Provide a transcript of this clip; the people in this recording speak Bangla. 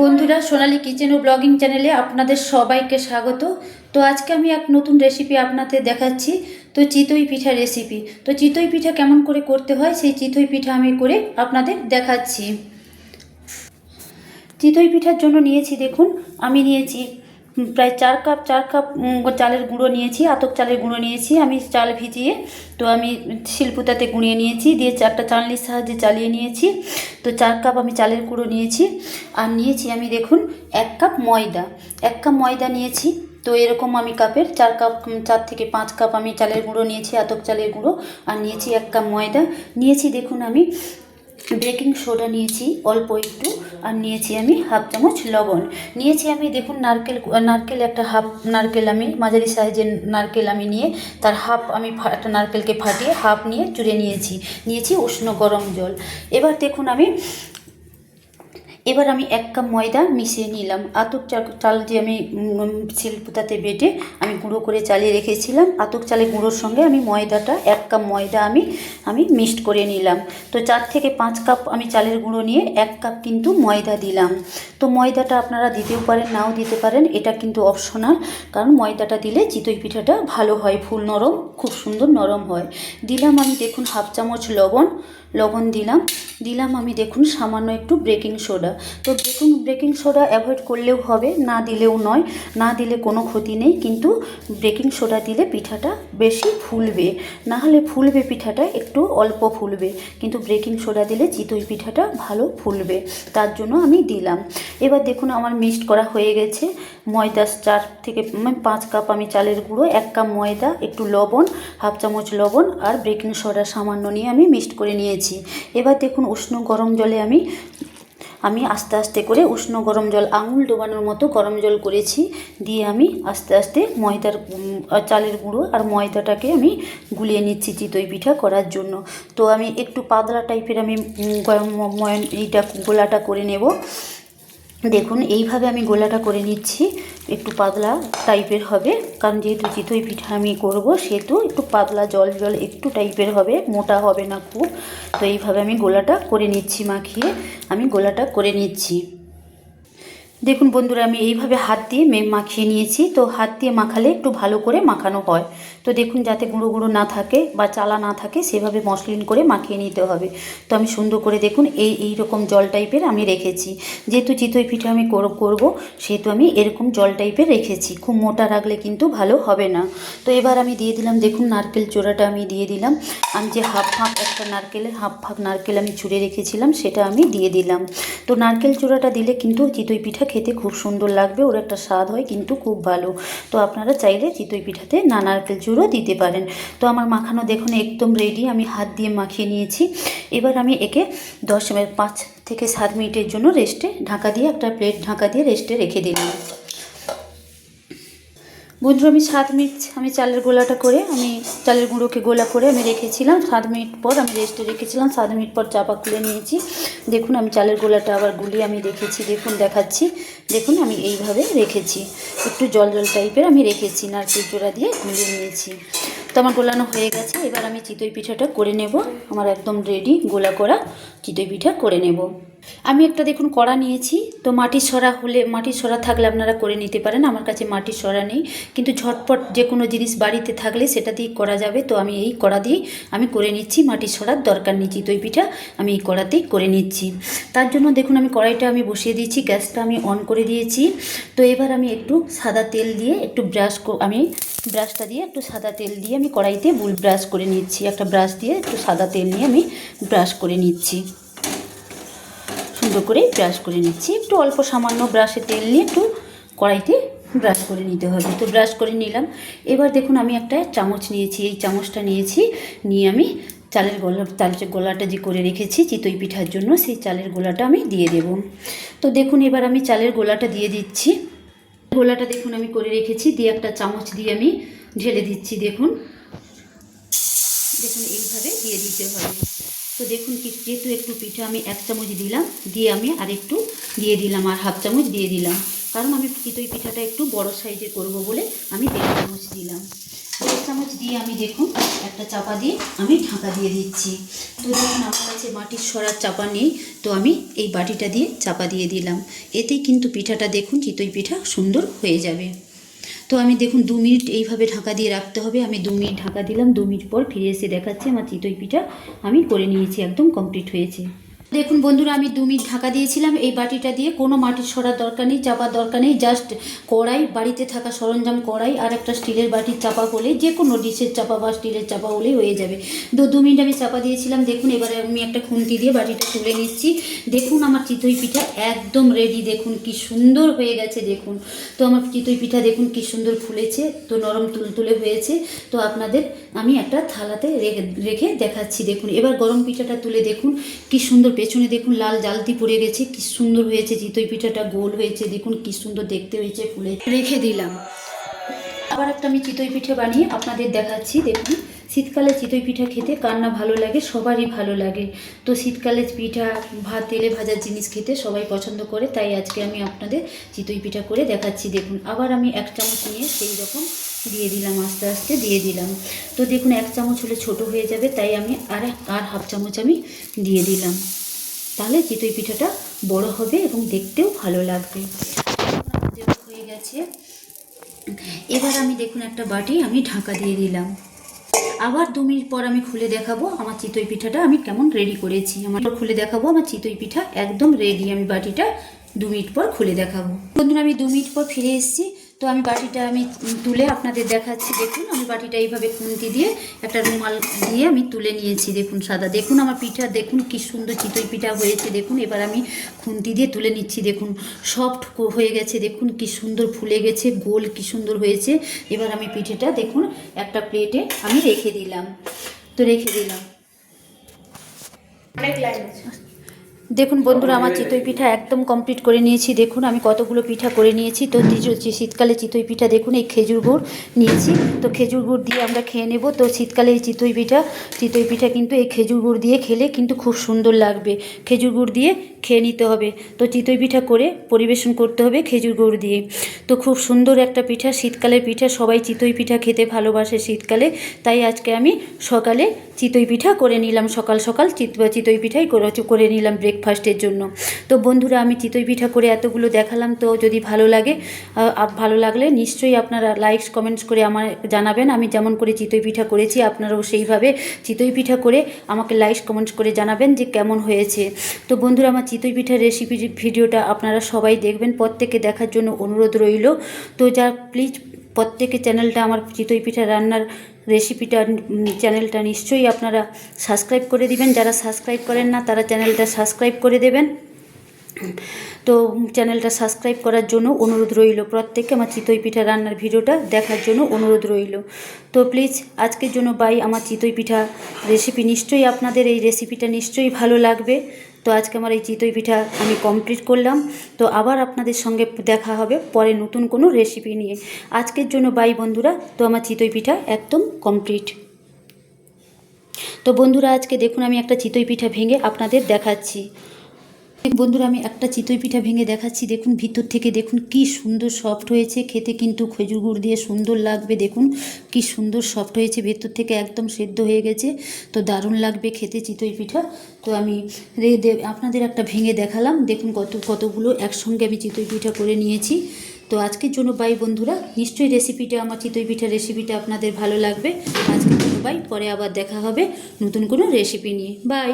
বন্ধুরা, সোনালী কিচেন ও ব্লগিং চ্যানেলে আপনাদের সবাইকে স্বাগত। তো আজকে আমি এক নতুন রেসিপি আপনাদের দেখাচ্ছি, তো চিতই পিঠা রেসিপি তো চিতই পিঠা কেমন করে করতে হয়, সেই চিতই পিঠা আমি করে আপনাদের দেখাচ্ছি। চিতই পিঠার জন্য নিয়েছি, দেখুন, আমি নিয়েছি প্রায় চার কাপ চার কাপ চালের গুঁড়ো নিয়েছি, আতক চালের গুঁড়ো নিয়েছি। আমি চাল ভিজিয়ে, তো আমি শিলপুতাতে গুঁড়িয়ে নিয়েছি, দিয়ে চারটা চালনির সাহায্যে চালিয়ে নিয়েছি। তো চার কাপ আমি চালের গুঁড়ো নিয়েছি। আর নিয়েছি আমি দেখুন, এক কাপ ময়দা। এক কাপ ময়দা নিয়েছি, তো এরকম আমি কাপের চার কাপ চার থেকে পাঁচ কাপ আমি চালের গুঁড়ো নিয়েছি, আতক চালের গুঁড়ো। আর নিয়েছি এক কাপ ময়দা। নিয়েছি দেখুন আমি বেকিং সোডা নিয়েছি, অল্প একটু, আর নিয়েছি আমি হাফ চামচ লবণ। নিয়েছি আমি দেখুন নারকেল নারকেল একটা হাফ নারকেল আমি, মাঝারি সাইজের নারকেল আমি নিয়ে, তার হাফ আমি একটা নারকেলকে ফাটিয়ে হাফ নিয়ে চুড়ে নিয়েছি। নিয়েছি উষ্ণ গরম জল। এবার দেখুন আমি এবার আমি এক কাপ ময়দা মিশিয়ে নিলাম। আতক চাল যে আমি শিলপুতাতে বেটে আমি গুঁড়ো করে চালিয়ে রেখেছিলাম। আতক চালের গুঁড়োর সঙ্গে আমি ময়দাটা, এক কাপ ময়দা আমি আমি মিক্সড করে নিলাম। তো চার থেকে পাঁচ কাপ আমি চালের গুঁড়ো নিয়ে এক কাপ কিন্তু ময়দা দিলাম। তো ময়দাটা আপনারা দিতেও পারেন, নাও দিতে পারেন, এটা কিন্তু অপশনাল। কারণ ময়দাটা দিলে চিতই পিঠাটা ভালো হয়, ফুল নরম, খুব সুন্দর নরম হয়। দিলাম আমি দেখুন হাফ চামচ লবণ। লবণ দিলাম। দিলাম আমি দেখুন সামান্য একটু বেকিং সোডা তো দেখুন বেকিং সোডা অ্যাভয়েড করলেও হবে, না দিলেও নয়। না দিলে কোনো ক্ষতি নেই, কিন্তু বেকিং সোডা দিলে পিঠাটা বেশি ফুলবে। না হলে ফুলবে পিঠাটা, একটু অল্প ফুলবে। কিন্তু বেকিং সোডা দিলে চিতই পিঠাটা ভালো ফুলবে। তার জন্য আমি দিলাম। এবার দেখুন আমার মিক্সড করা হয়ে গেছে। ময়দা চার থেকে মানে পাঁচ কাপ আমি চালের গুঁড়ো, এক কাপ ময়দা, একটু লবণ, হাফ চামচ লবণ আর বেকিং সোডা সামান্য নিয়ে আমি মিক্সড করে নিয়েছি। এবার দেখুন উষ্ণ গরম জলে আমি আমি আস্তে আস্তে করে উষ্ণ গরম জল, আঙুল ডোবানোর মতো গরম জল করেছি, দিয়ে আমি আস্তে আস্তে ময়দার চালের গুঁড়ো আর ময়দাটাকে আমি গুলিয়ে নিচ্ছি চিতই পিঠা করার জন্য। তো আমি একটু পাতলা টাইপের আমি গরম ময়ন এইটা গোলাটা করে নেব। দেখুন, এইভাবে আমি গোলাটা করে নিচ্ছি। একটু পাতলা টাইপের হবে, কারণ যেহেতু চিতই পিঠা আমি করব, সেহেতু একটু পাতলা জল জল একটু টাইপের হবে, মোটা হবে না খুব। তো এইভাবে আমি গোলাটা করে নিচ্ছি, মাখিয়ে আমি গোলাটা করে নিচ্ছি। দেখুন বন্ধুরা, আমি এইভাবে হাত দিয়ে মাখিয়ে নিয়েছি। তো হাত দিয়ে মাখালে একটু ভালো করে মাখানো হয়। তো দেখুন, যাতে গুঁড়ো গুঁড়ো না থাকে বা চালা না থাকে, সেভাবে মসলিন করে মাখিয়ে নিতে হবে। তো আমি সুন্দর করে দেখুন, এই এই রকম জল টাইপের আমি রেখেছি। যেহেতু চিতই পিঠে আমি কর- করব, সেহেতু আমি এরকম জল টাইপের রেখেছি। খুব মোটা রাখলে কিন্তু ভালো হবে না। তো এবার আমি দিয়ে দিলাম, দেখুন নারকেল চোড়াটা আমি দিয়ে দিলাম। আমি যে হাফ ফাঁক একটা নারকেলের হাফ ফাঁক নারকেল আমি ছুঁড়ে রেখেছিলাম, সেটা আমি দিয়ে দিলাম। তো নারকেল চূড়াটা দিলে কিন্তু চিতই পিঠা খেতে খুব সুন্দর লাগবে, ওর একটা স্বাদ হয় কিন্তু খুব ভালো। তো আপনারা চাইলে চিতই পিঠাতে না নারকেল চুরও দিতে পারেন। তো আমার মাখানো দেখুন একদম রেডি আমি হাত দিয়ে মাখিয়ে নিয়েছি। এবার আমি একে দশ পাঁচ থেকে সাত মিনিটের জন্য রেস্টে ঢাকা দিয়ে একটা প্লেট ঢাকা দিয়ে রেস্টে রেখে দিলাম। বন্ধু, আমি সাত মিনিট আমি চালের গোলাটা করে, আমি চালের গুঁড়োকে গোলা করে আমি রেখেছিলাম। সাত মিনিট পর আমি রেস্টে রেখেছিলাম। সাত মিনিট পর চাপা খুলে নিয়েছি। দেখুন, আমি চালের গোলাটা আবার গুলিয়ে আমি রেখেছি। দেখুন, দেখাচ্ছি। দেখুন, আমি এইভাবে রেখেছি। একটু জল জল টাইপের আমি রেখেছি, নারকেল জোড়া দিয়ে গুলিয়ে নিয়েছি। তো আমার গোলানো হয়ে গেছে। এবার আমি চিতই পিঠাটা করে নেব। আমার একদম রেডি গোলা করা চিতই পিঠা করে নেব। আমি একটা দেখুন কড়া নিয়েছি, তো মাটির সরা হলে, মাটির সরা থাকলে আপনারা করে নিতে পারেন, আমার কাছে মাটির সরা নেই, কিন্তু ঝটপট যে কোনো জিনিস বাড়িতে থাকলে সেটা দিয়ে করা যাবে, তো আমি এই কড়া দিয়েই আমি করে নিচ্ছি মাটির সরার দরকার নিচ্ছি দই পিঠা আমি এই কড়াতেই করে নিচ্ছি। তার জন্য দেখুন আমি কড়াইটা আমি বসিয়ে দিয়েছি, গ্যাসটা আমি অন করে দিয়েছি, তো এবার আমি একটু সাদা তেল দিয়ে একটু ব্রাশ আমি ব্রাশটা দিয়ে একটু সাদা তেল দিয়ে আমি কড়াইতে বুল ব্রাশ করে নিচ্ছি, একটা ব্রাশ দিয়ে একটু সাদা তেল নিয়ে আমি ব্রাশ করে নিচ্ছি। সুন্দর করে ব্রাশ করে নিচ্ছি। একটু অল্প সামান্য ব্রাশে তেল নিয়ে একটু কড়াইতে ব্রাশ করে নিতে হবে। তো ব্রাশ করে নিলাম। এবার দেখুন আমি একটা চামচ নিয়েছি। এই চামচটা নিয়েছি, নিয়ে আমি চালের গোলা চালের গোলাটা যে করে রেখেছি চিতই পিঠার জন্য, সেই চালের গোলাটা আমি দিয়ে দেব। তো দেখুন এবার আমি চালের গোলাটা দিয়ে দিচ্ছি। গোলাটা দেখুন আমি করে রেখেছি। দিয়ে একটা চামচ দিয়ে আমি ঢেলে দিচ্ছি, দেখুন। দেখুন এইভাবে দিয়ে দিতে হবে। তো দেখুন কি, যেহেতু একটু পিঠা আমি এক চামচ দিলাম, দিয়ে আমি আর একটু দিয়ে দিলাম, আর হাফ চামচ দিয়ে দিলাম। কারণ আমি চিতই পিঠাটা একটু বড় সাইজে করব বলে আমি দেড় চামচ দিলাম। দেড় চামচ দিয়ে আমি দেখুন একটা চাপা দিয়ে আমি ঢাকা দিয়ে দিচ্ছি। তো দেখুন আমার কাছে মাটির সরার চাপা নেই, তো আমি এই বাটিটা দিয়ে চাপা দিয়ে দিলাম। এতেই কিন্তু পিঠাটা দেখুন চিতই পিঠা সুন্দর হয়ে যাবে। তো আমি দেখুন দু মিনিট এইভাবে ঢাকা দিয়ে রাখতে হবে। আমি দু মিনিট ঢাকা দিলাম, দু মিনিট পর ফিরে এসে দেখাচ্ছি আমার চিতই পিঠা। আমি করে নিয়েছি, একদম কমপ্লিট হয়েছে। দেখুন বন্ধুরা, আমি দু মিনিট ঢাকা দিয়েছিলাম। এই বাটিটা দিয়ে কোনো মাটির সরার দরকার নেই চাপার দরকার নেই। জাস্ট কড়াই, বাড়িতে থাকা সরঞ্জাম কড়াই আর একটা স্টিলের বাটির চাপা হলেই যে কোনো ডিশের চাপা বা স্টিলের চাপা হলেই হয়ে যাবে। তো দু মিনিট আমি চাপা দিয়েছিলাম। দেখুন, এবারে আমি একটা খুন্তি দিয়ে বাটিটা তুলে নিচ্ছি। দেখুন, আমার চিতই পিঠা একদম রেডি দেখুন, কি সুন্দর হয়ে গেছে, দেখুন। তো আমার চিতই পিঠা দেখুন, কি সুন্দর ফুলেছে, তো নরম তুলতুলে হয়েছে। তো আপনাদের আমি একটা থালাতে রেখে দেখাচ্ছি। দেখুন, এবার গরম পিঠাটা তুলে দেখুন, কি সুন্দর পেছনে দেখুন লাল জালতি পড়ে গেছে, কি সুন্দর হয়েছে চিতই পিঠাটা গোল হয়েছে, দেখুন কি সুন্দর দেখতে হয়েছে ফুলে। রেখে দিলাম। আবার একটা আমি চিতই পিঠে বানিয়ে আপনাদের দেখাচ্ছি, দেখুন। শীতকালে চিতই পিঠা খেতে কার না ভালো লাগে, সবারই ভালো লাগে। তো শীতকালে পিঠা, ভাত, তেলে ভাজার জিনিস খেতে সবাই পছন্দ করে, তাই আজকে আমি আপনাদের চিতই পিঠা করে দেখাচ্ছি, দেখুন। আবার আমি এক চামচ নিয়ে সেই রকম দিয়ে দিলাম, আস্তে আস্তে দিয়ে দিলাম। তো দেখুন, এক চামচ হলে ছোট হয়ে যাবে, তাই আমি আর আর হাফ চামচ আমি দিয়ে দিলাম। তাহলে চিতই পিঠাটা বড় হবে এবং দেখতেও ভালো লাগবে। হয়ে গেছে। এবার আমি দেখুন একটা বাটি আমি ঢাকা দিয়ে দিলাম। আবার দু মিনিট পর আমি খুলে দেখাবো আমার চিতই পিঠাটা আমি কেমন রেডি করেছি। আমার খুলে দেখাবো আমার চিতই পিঠা একদম রেডি আমি বাটিটা দু মিনিট পর খুলে দেখাবো। বন্ধুরা, আমি দু মিনিট পর ফিরে এসেছি। তো আমি বাটিটা আমি তুলে আপনাদের দেখাচ্ছি। দেখুন, আমি বাটিটা এইভাবে খুন্তি দিয়ে একটা রুমাল দিয়ে আমি তুলে নিয়েছি। দেখুন, সাদা। দেখুন আমার পিঠা, দেখুন কি সুন্দর চিতই পিঠা হয়েছে। দেখুন, এবার আমি খুন্তি দিয়ে তুলে নিচ্ছি। দেখুন, সফট হয়ে গেছে। দেখুন কি সুন্দর ফুলে গেছে, গোল কি সুন্দর হয়েছে। এবার আমি পিঠেটা, দেখুন, একটা প্লেটে আমি রেখে দিলাম। তো রেখে দিলাম। অনেক লাইন দেখুন বন্ধুরা, আমার চিতই পিঠা একদম কমপ্লিট করে নিয়েছি। দেখুন, আমি কতগুলো পিঠা করে নিয়েছি। তো শীতকালে চিতই পিঠা, দেখুন, এই খেজুর গুড় নিয়েছি। তো খেজুর গুড় দিয়ে আমরা খেয়ে নেব। তো শীতকালে এই চিতই পিঠা চিতই পিঠা কিন্তু এই খেজুর গুড় দিয়ে খেলে কিন্তু খুব সুন্দর লাগবে। খেজুর গুড় দিয়ে খেয়ে নিতে হবে। তো চিতই পিঠা করে পরিবেশন করতে হবে খেজুর গুড় দিয়ে। তো খুব সুন্দর একটা পিঠা, শীতকালের পিঠা। সবাই চিতই পিঠা খেতে ভালোবাসে শীতকালে। তাই আজকে আমি সকালে চিতই পিঠা করে নিলাম সকাল সকাল, চিত চিতই পিঠাই করে নিলাম ব্রেকফাস্টের জন্য। তো বন্ধুরা, আমি চিতই পিঠা করে এতগুলো দেখালাম, তো যদি ভালো লাগে ভালো লাগলে নিশ্চয়ই আপনারা লাইকস কমেন্টস করে আমার জানাবেন। আমি যেমন করে চিতই পিঠা করেছি, আপনারাও সেইভাবে চিতই পিঠা করে আমাকে লাইকস কমেন্টস করে জানাবেন যে কেমন হয়েছে। তো বন্ধুরা, আমার চিতই পিঠার রেসিপি ভিডিওটা আপনারা সবাই দেখবেন। প্রত্যেকে দেখার জন্য অনুরোধ রইল। তো যা প্লিজ প্রত্যেকে চ্যানেলটা আমার চিতই পিঠা রান্নার রেসিপিটা চ্যানেলটা নিশ্চয়ই আপনারা সাবস্ক্রাইব করে দিবেন। যারা সাবস্ক্রাইব করেন না, তারা চ্যানেলটা সাবস্ক্রাইব করে দেবেন। তো চ্যানেলটা সাবস্ক্রাইব করার জন্য অনুরোধ রইল। প্রত্যেককে আমার চিতই পিঠা রান্নার ভিডিওটা দেখার জন্য অনুরোধ রইল। তো প্লিজ আজকের জন্য বাই আমার চিতই পিঠা রেসিপি নিশ্চয়ই আপনাদের, এই রেসিপিটা নিশ্চয়ই ভালো লাগবে। তো আজকে আমার এই চিতই পিঠা আমি কমপ্লিট করলাম। তো আবার আপনাদের সঙ্গে দেখা হবে পরে নতুন কোনো রেসিপি নিয়ে। আজকের জন্য বাই বন্ধুরা। তো আমার চিতই পিঠা একদম কমপ্লিট তো বন্ধুরা, আজকে দেখুন আমি একটা চিতই পিঠা ভেঙে আপনাদের দেখাচ্ছি। বন্ধুরা, আমি একটা চিতই পিঠা ভেঙে দেখাচ্ছি। দেখুন, ভিতর থেকে দেখুন, কি সুন্দর সফট হয়েছে। খেতে কিন্তু খেজুর গুড় দিয়ে সুন্দর লাগবে। দেখুন, কি সুন্দর সফট হয়েছে। ভেতর থেকে একদম সেদ্ধ হয়ে গেছে। তো দারুণ লাগবে খেতে চিতই পিঠা। তো আমি আপনাদের একটা ভেঙে দেখালাম। দেখুন, কত কতগুলো একসঙ্গে আমি চিতই পিঠা করে নিয়েছি। তো আজকের জন্য বাই বন্ধুরা। নিশ্চয়ই রেসিপিটা আমার চিতই পিঠার রেসিপিটা আপনাদের ভালো লাগবে। আজকের জন্য বাই পরে আবার দেখা হবে নতুন কোনো রেসিপি নিয়ে। বাই